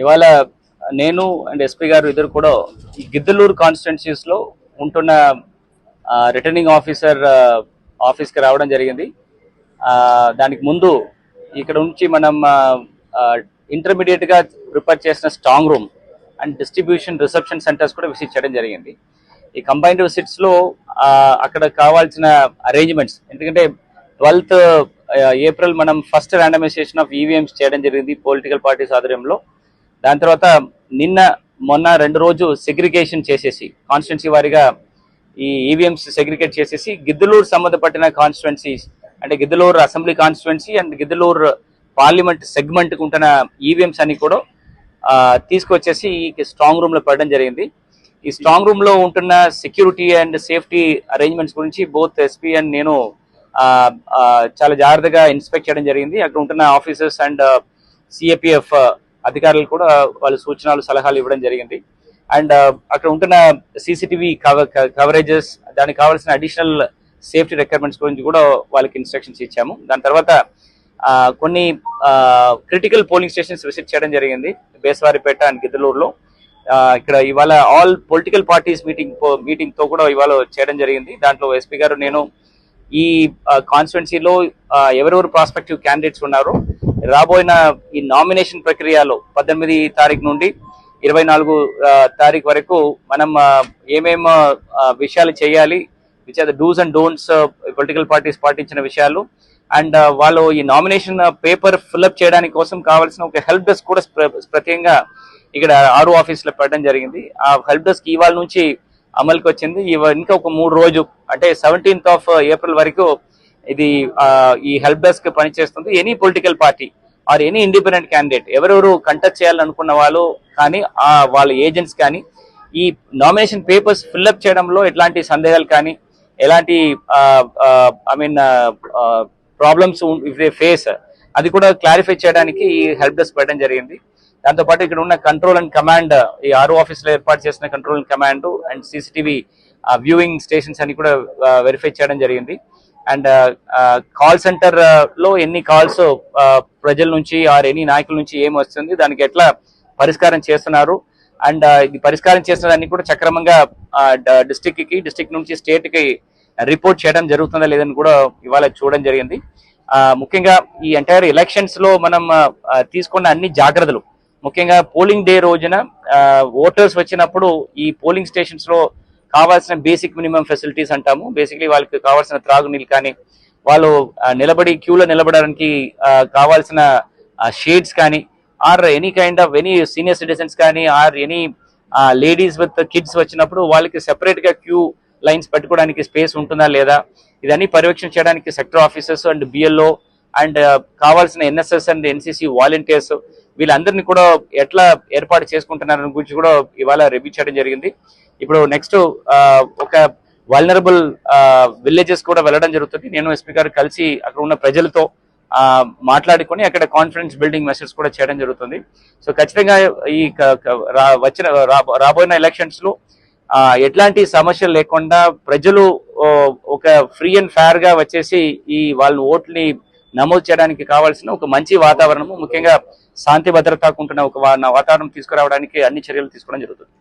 ఇవాళ నేను and SP గారు ఇద్దరు కూడా ఈ గిద్దలూరు కాన్స్టిట్యున్సీస్లో ఉంటున్న రిటర్నింగ్ ఆఫీసర్ ఆఫీస్కి రావడం జరిగింది. దానికి ముందు ఇక్కడ నుంచి మనం ఇంటర్మీడియట్గా ప్రిపేర్ చేసిన strong room and distribution reception centres కూడా విజిట్ చేయడం జరిగింది. ఈ కంబైన్డ్ విజిట్స్లో అక్కడ కావాల్సిన అరేంజ్మెంట్స్ ఎందుకంటే ట్వెల్త్ ఏప్రిల్ మనం ఫస్ట్ ర్యాండమైజేషన్ ఆఫ్ ఈవీఎంస్ చేయడం జరిగింది. పొలిటికల్ పార్టీస్ ఆధ్వర్యంలో దాని తర్వాత నిన్న మొన్న రెండు రోజు సెగ్రిగేషన్ చేసేసి కాన్స్టిట్యున్సీ వారిగా ఈ ఈవీఎంస్ సెగ్రిగేట్ చేసేసి గిద్దలూరు సంబంధపట్టిన కాన్స్టిట్యున్సీస్ అంటే Giddalur assembly constituency and Giddalur parliament సెగ్మెంట్కి ఉంటున్న ఈవీఎంస్ అన్ని కూడా తీసుకొచ్చేసి ఈ స్ట్రాంగ్ రూమ్లో పెట్టడం జరిగింది. ఈ స్ట్రాంగ్ రూమ్లో ఉంటున్న సెక్యూరిటీ అండ్ సేఫ్టీ అరేంజ్మెంట్స్ గురించి బోత్ ఎస్పీ అండ్ నేను చాలా జాగ్రత్తగా ఇన్స్పెక్ట్ చేయడం జరిగింది. అక్కడ ఉంటున్న ఆఫీసర్స్ అండ్ సిఏపిఎఫ్ అధికారులు కూడా వాళ్ళ సూచనలు సలహాలు ఇవ్వడం జరిగింది. అండ్ అక్కడ ఉంటున్న సీసీటీవీ కవరేజెస్ దానికి కావాల్సిన అడిషనల్ సేఫ్టీ రిక్వైర్మెంట్స్ గురించి కూడా వాళ్ళకి ఇన్స్ట్రక్షన్స్ ఇచ్చాము. దాని తర్వాత కొన్ని క్రిటికల్ పోలింగ్ స్టేషన్స్ విజిట్ చేయడం జరిగింది బేస్వారిపేట అండ్ గిద్దలూరులో. ఇక్కడ ఇవాళ ఆల్ పొలిటికల్ పార్టీస్ మీటింగ్ మీటింగ్తో కూడా ఇవాళ చేయడం జరిగింది. దాంట్లో ఎస్పీ గారు నేను ఈ కాన్స్టిట్యున్సీలో ఎవరెవరు ప్రాస్పెక్టివ్ క్యాండిడేట్స్ ఉన్నారో రాబోయిన ఈ నామినేషన్ ప్రక్రియలో పద్దెనిమిది తారీఖు నుండి ఇరవై నాలుగు తారీఖు వరకు మనం ఏమేమి ఏమేం విషయాలు చేయాలి which are the dos and don'ts political parties పాటించిన విషయాలు అండ్ వాళ్ళు ఈ నామినేషన్ పేపర్ ఫిల్అప్ చేయడానికి కోసం కావాల్సిన ఒక హెల్ప్ డెస్క్ కూడా ప్రత్యేకంగా ఇక్కడ ఆరు ఆఫీస్లో పెట్టడం జరిగింది. ఆ హెల్ప్ డెస్క్ ఇవాళ నుంచి అమలుకి వచ్చింది ఇంకా ఒక మూడు రోజు అంటే సెవెంటీన్త్ ఆఫ్ ఏప్రిల్ వరకు ఇది ఈ హెల్ప్ డెస్క్ పనిచేస్తుంది. Any political party or any independent candidate ఎవరెవరు కంటెస్ట్ చేయాలనుకున్న వాళ్ళు కానీ ఆ వాళ్ళ ఏజెంట్స్ కానీ ఈ నామినేషన్ పేపర్స్ ఫిల్అప్ చేయడంలో ఎట్లాంటి సందేహాలు కానీ ఎలాంటి I mean problems if they face అది కూడా క్లారిఫై చేయడానికి ఈ హెల్ప్ డెస్క్ పెట్టడం జరిగింది. దాంతో పాటు ఇక్కడ ఉన్న కంట్రోల్ అండ్ కమాండ్ ఈ ఆరు ఆఫీస్లో ఏర్పాటు చేసిన control and command and CCTV viewing stations అని కూడా వెరిఫై చేయడం జరిగింది. అండ్ కాల్ సెంటర్లో ఎన్ని కాల్స్ uh, ప్రజల నుంచి ఆర్ ఎన్ని నాయకుల నుంచి ఏం వస్తుంది దానికి ఎట్లా పరిష్కారం చేస్తున్నారు. అండ్ uh, ఇది పరిష్కారం చేసిన దాన్ని కూడా సక్రమంగా డిస్టిక్కి డిస్టిక్ నుంచి స్టేట్కి రిపోర్ట్ చేయడం జరుగుతుందా లేదని కూడా ఇవాళ చూడడం జరిగింది. ముఖ్యంగా ఈ ఎంటైర్ ఎలక్షన్స్లో మనం తీసుకున్న అన్ని జాగ్రత్తలు ముఖ్యంగా పోలింగ్ డే రోజున ఓటర్స్ వచ్చినప్పుడు ఈ పోలింగ్ స్టేషన్స్లో కావాల్సిన బేసిక్ మినిమం ఫెసిలిటీస్ అంటాము. బేసిక్లీ వాళ్ళకి కావాల్సిన త్రాగునీళ్ళు కానీ వాళ్ళు నిలబడి క్యూలో నిలబడడానికి కావాల్సిన షేడ్స్ కానీ or any kind of any senior citizens కానీ or any ladies with kids వచ్చినప్పుడు వాళ్ళకి సెపరేట్గా క్యూ లైన్స్ పెట్టుకోవడానికి స్పేస్ ఉంటుందా లేదా? ఇదన్నీ పర్యవేక్షణ చేయడానికి sector officers and BLO and కావాల్సిన ఎన్ఎస్ఎస్ అండ్ ఎన్సిసి వాలంటీర్స్ వీళ్ళందరినీ కూడా ఎట్లా ఏర్పాటు చేసుకుంటున్నారని గురించి కూడా ఇవాళ రివ్యూ చేయడం జరిగింది. ఇప్పుడు నెక్స్ట్ ఒక వల్నరబుల్ విలేజెస్ కూడా వెళ్ళడం జరుగుతుంది. నేను ఎస్పీ గారు కలిసి అక్కడ ఉన్న ప్రజలతో మాట్లాడుకొని అక్కడ కాన్ఫిడెన్స్ బిల్డింగ్ మెసేజ్ కూడా చేయడం జరుగుతుంది. సో ఖచ్చితంగా ఈ రా- వచ్చిన రాబోయిన ఎలక్షన్స్లో ఎట్లాంటి సమస్యలు లేకుండా ప్రజలు ఒక ఫ్రీ అండ్ ఫేర్గా వచ్చేసి ఈ వాళ్ళ ఓట్ని నమోదు చేయడానికి కావాల్సిన ఒక మంచి వాతావరణము ముఖ్యంగా శాంతి భద్రతకు ఉంటున్న ఒక వాతావరణం తీసుకురావడానికి అన్ని చర్యలు తీసుకోవడం జరుగుతుంది.